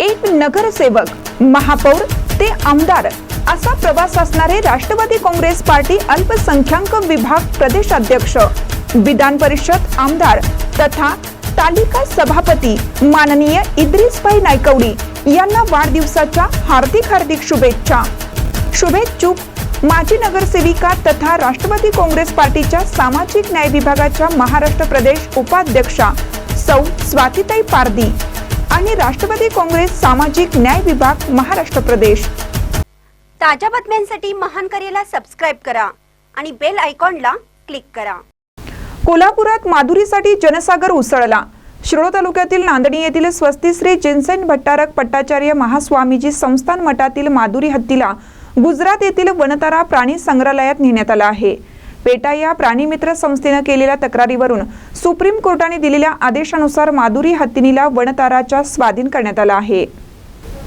एक नगरसेवक महापौर ते आमदार असा प्रवास असणारे राष्ट्रवादी काँग्रेस पार्टी अल्पसंख्याक विभाग प्रदेशाध्यक्ष विधान परिषद आमदार तथा तालिका सभापती माननीय इद्रिसभाई नायकवडी यांना वाढदिवसाच्या हार्दिक हार्दिक शुभेच्छा. शुभेच्छुक माजी नगरसेविका तथा राष्ट्रवादी काँग्रेस पार्टीच्या सामाजिक न्याय विभागाच्या महाराष्ट्र प्रदेश उपाध्यक्षा सौ स्वातीताई पारदी आणि राष्ट्रवादी काँग्रेस सामाजिक न्याय विभाग महाराष्ट्र प्रदेश. ताज्या बातम्यांसाठी महान करेला सबस्क्राईब करा आणि बेल आयकॉनला क्लिक करा. कोल्हापुरात माधुरीसाठी जनसागर उसळला. शिरोळ तालुक्यातील नांदणी येथील स्वस्ती श्री जिनसेन भट्टारक पट्टाचार्य महास्वामीजी संस्थान मठातील माधुरी हत्तीला गुजरात येथील वनतारा प्राणी संग्रहालयात नेण्यात आला आहे. पेटा या प्राणीमित्र संस्थेनं केलेल्या तक्रारीवरून सुप्रीम कोर्टाने दिलेल्या आदेशानुसार माधुरी हत्तीनीला वनताराच्या स्वाधीन करण्यात आला आहे.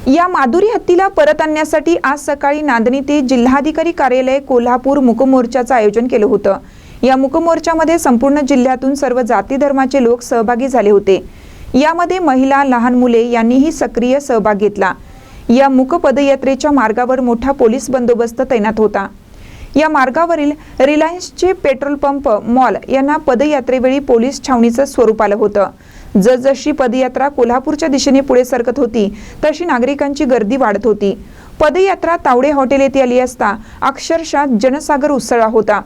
या माधुरी हत्तीला परत आणण्यासाठी आज सकाळी नांदणी ते जिल्हाधिकारी कार्यालय कोल्हापूर मुकमोर्चाचं आयोजन केलं होतं. या मुकमोर्चामध्ये संपूर्ण जिल्ह्यातून सर्व जाती धर्माचे लोक सहभागी झाले होते. यामध्ये महिला लहान मुले यांनीही सक्रिय सहभाग घेतला. या मुकपदयात्रेच्या मार्गावर मोठा पोलीस बंदोबस्त तैनात होता. या मार्गावरील रिलायन्सचे पेट्रोल पंप मॉल यांना पदयात्रेवेळी पोलीस छावणीचं स्वरूप आलं होतं. जसजशी पदयात्रा कोल्हापूरच्या दिशेने पुढे सरकत होती तशी नागरिकांची गर्दी वाढत होती. पदयात्रा तावडे हॉटेल येथे आली असता अक्षरशः जनसागर उसळला होता.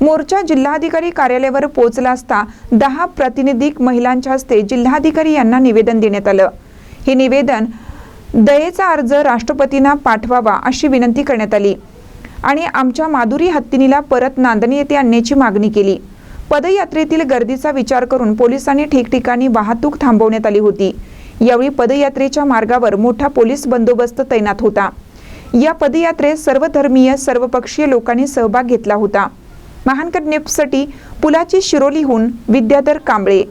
मोर्चा जिल्हाधिकारी कार्यालयावर पोहोचला असता दहा प्रातिनिधिक महिलांच्या हस्ते जिल्हाधिकारी यांना निवेदन देण्यात आलं. हे निवेदन दयेचा अर्ज राष्ट्रपतींना पाठवावा अशी विनंती करण्यात आली. आणि आमच्या माधुरी हत्तीनीला परत नांदणी येथे आणण्याची मागणी केली. पदयात्रेतील गर्दीचा विचार करून पोलिसांनी ठिकठिकाणी वाहतूक थांबवण्यात आली होती. यावेळी पदयात्रेच्या मार्गावर मोठा पोलीस बंदोबस्त तैनात होता. या पदयात्रेत सर्वधर्मीय सर्वपक्षीय लोकांनी सहभाग घेतला होता. महानकर नेपसाठी पुलाची शिरोलीहून विद्याधर कांबळे